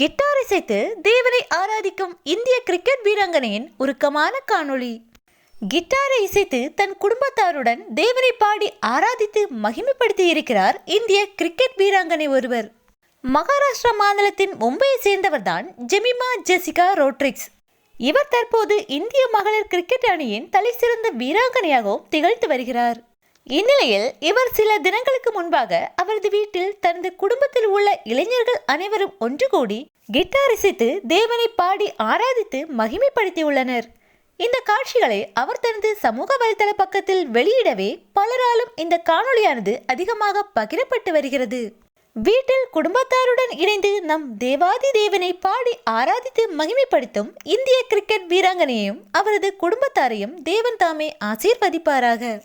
Guitar இசைத்து தேவனை ஆராதிக்கும் இந்திய கிரிக்கெட் வீராங்கனையின் உருக்கமான காணொளி. கிட்டாரை இசைத்து தன் குடும்பத்தாருடன் தேவனை பாடி ஆராதித்து மகிமைப்படுத்தி இருக்கிறார் இந்திய கிரிக்கெட் வீராங்கனை ஒருவர். மகாராஷ்டிரா மாநிலத்தின் மும்பையை சேர்ந்தவர்தான் ஜெமிமா ஜெசிகா ரோட்ரிக்ஸ். இவர் தற்போது இந்திய மகளிர் கிரிக்கெட் அணியின் தலைசிறந்த வீராங்கனையாகவும் திகழ்த்து வருகிறார். இந்நிலையில் இவர் சில தினங்களுக்கு முன்பாக அவரது வீட்டில் தனது குடும்பத்தில் உள்ள இளைஞர்கள் அனைவரும் ஒன்று கூடி கிட்டார் இசைத்து தேவனை பாடி ஆராதித்து மகிமைப்படுத்தியுள்ளனர். இந்த காட்சிகளை அவர் தனது சமூக வலைதள பக்கத்தில் வெளியிடவே பலராலும் இந்த காணொளியானது அதிகமாக பகிரப்பட்டு வருகிறது. வீட்டில் குடும்பத்தாருடன் இணைந்து நம் தேவாதி தேவனை பாடி ஆராதித்து மகிமைப்படுத்தும் இந்திய கிரிக்கெட் வீராங்கனையையும் அவரது குடும்பத்தாரையும் தேவன் தாமே ஆசீர்வதிப்பாராக.